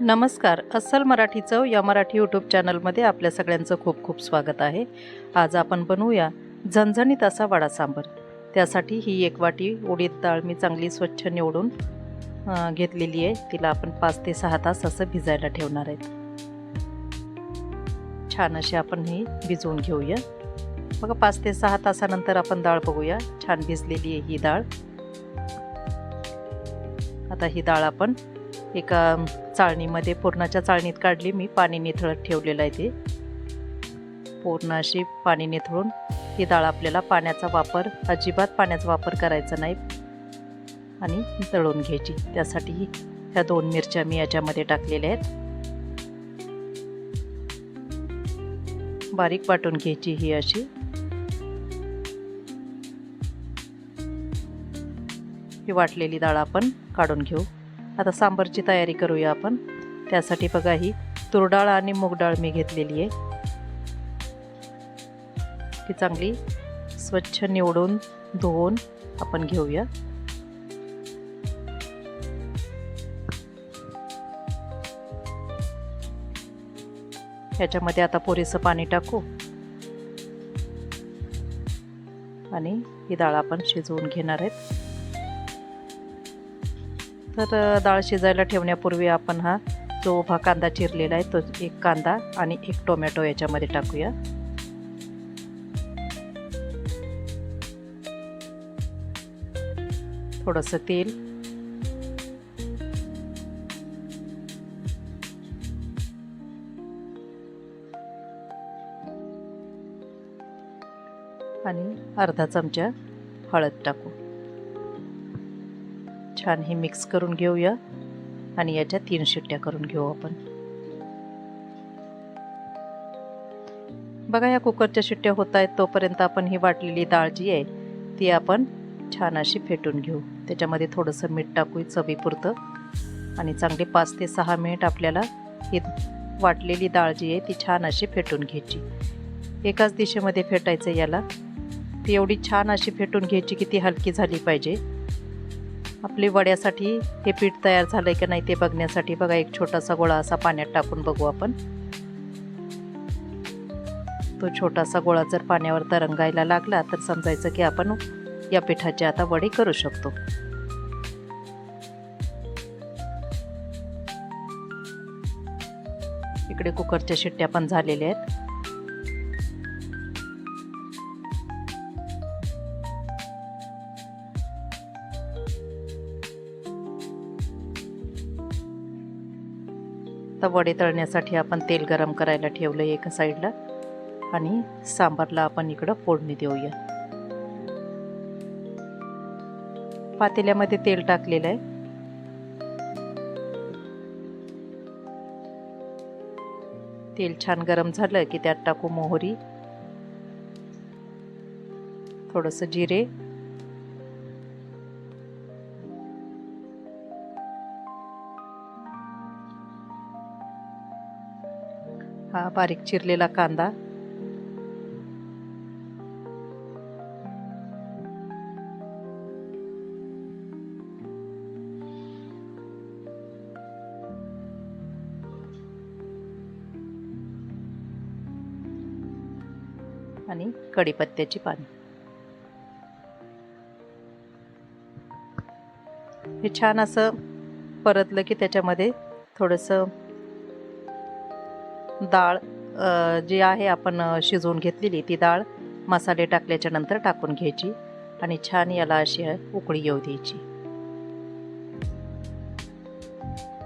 नमस्कार. अस्सल मराठी चव या मराठी यूट्यूब चॅनलमध्ये आपल्या सगळ्यांचं खूप खूप स्वागत आहे. आज आपण बनवूया झणझणीत असा वडा सांबर. त्यासाठी ही एक वाटी उडीद डाळ मी चांगली स्वच्छ निवडून घेतलेली आहे. तिला आपण पाच ते सहा तास असं भिजायला ठेवणार आहेत. छान अशी आपण ही भिजवून घेऊया. बघा पाच ते सहा तासानंतर आपण डाळ बघूया. छान भिजलेली आहे ही डाळ. आता ही डाळ आपण एका चाळणीमध्ये पूर्णाच्या चाळणीत काढली मी पाणी निथळत ठेवलेलं आहे ते. पूर्ण अशी पाणी निथळून ही डाळ आपल्याला पाण्याचा वापर अजिबात पाण्याचा वापर करायचा नाही आणि तळून घ्यायची. त्यासाठी ह्या दोन मिरच्या मी याच्यामध्ये टाकलेल्या आहेत. बारीक वाटून घ्यायची ही अशी. ही वाटलेली डाळ आपण काढून घेऊ. आता सांबरची तयारी करूया आपण. त्यासाठी बघा ही तुरडाळ आणि मूग डाळ मी घेतलेली आहे. ती चांगली स्वच्छ निवडून धुवून आपण घेऊया. ह्याच्यामध्ये आता पुरेसं पाणी टाकू. आणि ही डाळ आपण शिजवून घेणार आहेत. तर डाळ शिजायला ठेवण्यापूर्वी आपण हा जो उभा कांदा चिरलेला आहे तो एक कांदा आणि एक टोमॅटो याच्यामध्ये टाकूया. थोडंसं तेल. आणि अर्धा चमचा हळद टाकू. छान हे मिक्स करून घेऊया. आणि याच्या तीन शिट्ट्या करून घेऊ आपण. बघा या कुकरच्या शिट्ट्या होत आहेत. तोपर्यंत आपण ही वाटलेली डाळ जी आहे ती आपण छान अशी फेटून घेऊ. त्याच्यामध्ये थोडंसं मीठ टाकू चवीपुरतं. आणि चांगले पाच ते सहा मिनिट आपल्याला ही वाटलेली डाळ जी आहे ती छान अशी फेटून घ्यायची. एकाच दिशेमध्ये फेटायचं याला. ती एवढी छान अशी फेटून घ्यायची की ती हलकी झाली पाहिजे. आपली वड्यासाठी हे पीठ तयार झालं आहे का नाही ते बघण्यासाठी बघा एक छोटासा गोळा असा पाण्यात टाकून बघू आपण. तो छोटासा गोळा जर पाण्यावर तरंगायला लागला तर समजायचं की आपण या पिठाचे आता वडे करू शकतो. इकडे कुकरच्या शिट्ट्या पण झालेल्या आहेत. आता वडे तळण्यासाठी आपण तेल गरम करायला ठेवलं आहे एका साईडला. आणि सांबारला आपण इकडं फोडणी देऊया. पातेल्यामध्ये तेल टाकलेलं आहे. तेल छान गरम झालं की त्यात टाकू मोहरी. थोडंसं जिरे. हा बारीक चिरलेला कांदा. आणि कढीपत्त्याची पाने. हे छान असं परतलं की त्याच्यामध्ये थोडंसं डाळ जी आहे आपण शिजवून घेतलेली ती डाळ मसाले टाकल्याच्या नंतर टाकून घ्यायची आणि छान याला अशी उकळी येऊ द्यायची.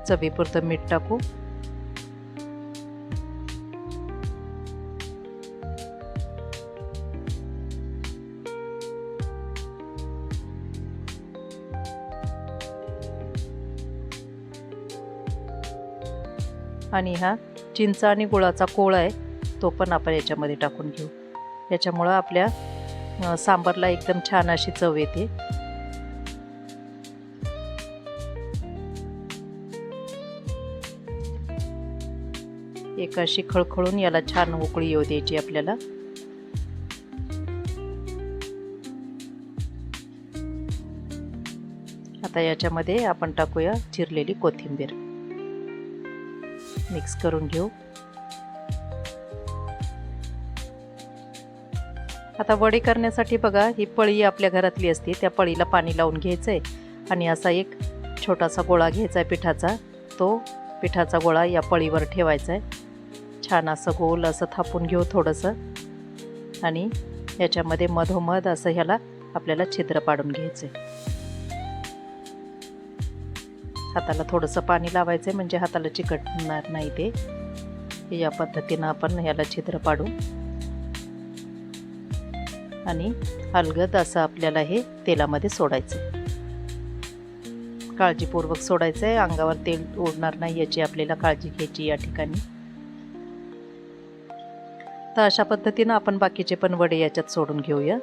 चवीपुरतं मीठ टाकू. आणि हा चिंच आणि गुळाचा कोळ आहे तो पण आपण याच्यामध्ये टाकून घेऊ. याच्यामुळं आपल्या सांबारला एकदम छान अशी चव येते. एक अशी खळखळून याला छान उकळी येऊ द्यायची आपल्याला. आता याच्यामध्ये आपण टाकूया चिरलेली कोथिंबीर. मिक्स करून घेऊ. आता वडे करण्यासाठी बघा ही पळी आपल्या घरातली असते त्या पळीला पाणी लावून घ्यायचं आहे आणि असा एक छोटासा गोळा घ्यायचा आहे पिठाचा. तो पिठाचा गोळा या पळीवर ठेवायचा आहे छान असं गोल असं थापून घेऊ थोडंसं. आणि याच्यामध्ये मधोमध असं ह्याला आपल्याला छिद्र पाडून घ्यायचं आहे हाताला थोडंसं पाणी लावायचं आहे म्हणजे हाताला चिकटणार नाही ते. या पद्धतीनं आपण ह्याला छिद्र पाडू. आणि अलगद असं आपल्याला हे तेलामध्ये सोडायचं काळजीपूर्वक सोडायचं आहे अंगावर तेल ओढणार नाही याची आपल्याला काळजी घ्यायची या ठिकाणी. तर अशा पद्धतीनं आपण बाकीचे पण वडे याच्यात सोडून घेऊया.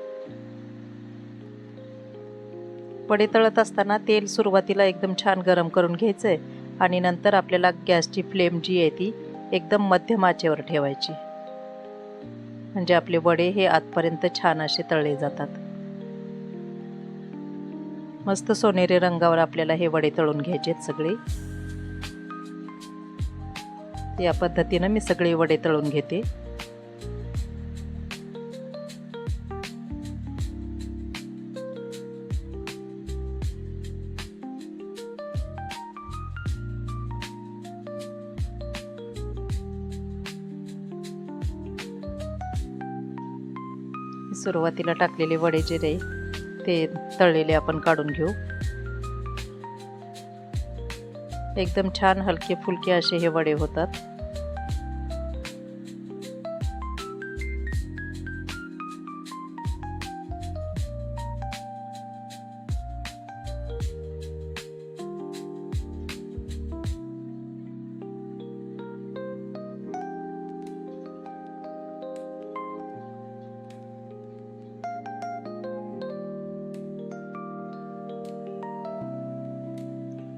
वडे तळत असताना तेल सुरुवातीला एकदम छान गरम करून घ्यायचं आहे आणि नंतर आपल्याला गॅसची फ्लेम जी आहे ती एकदम मध्यम आचेवर ठेवायची. म्हणजे आपले वडे हे आतपर्यंत छान असे तळले जातात. मस्त सोनेरी रंगावर आपल्याला हे वडे तळून घ्यायचे आहेत सगळे. या पद्धतीनं मी सगळे वडे तळून घेते. सुरुवातीला टाकलेले वडे जे रे ते तळलेले आपण काढून घेऊ. एकदम छान हलके फुलके असे हे वडे होतात.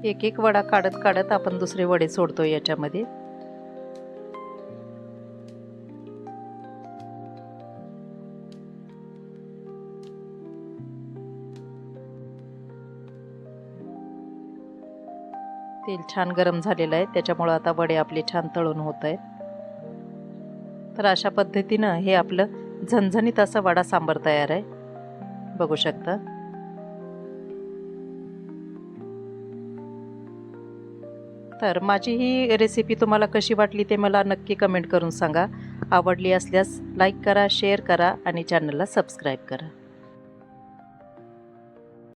एक एक वडा काढत काढत आपण दुसरे वडे सोडतो याच्यामध्ये. तेल छान गरम झालेलं आहे. त्याच्यामुळं आता वडे आपले छान तळून होत आहेत. तर अशा पद्धतीनं हे आपलं झणझणीत असा वडा सांबर तयार आहे. बघू शकता. तर माझी ही रेसिपी तुम्हाला कशी वाटली ते मला नक्की कमेंट करून सांगा. आवडली असल्यास लाईक करा शेअर करा आणि चॅनलला सबस्क्राईब करा.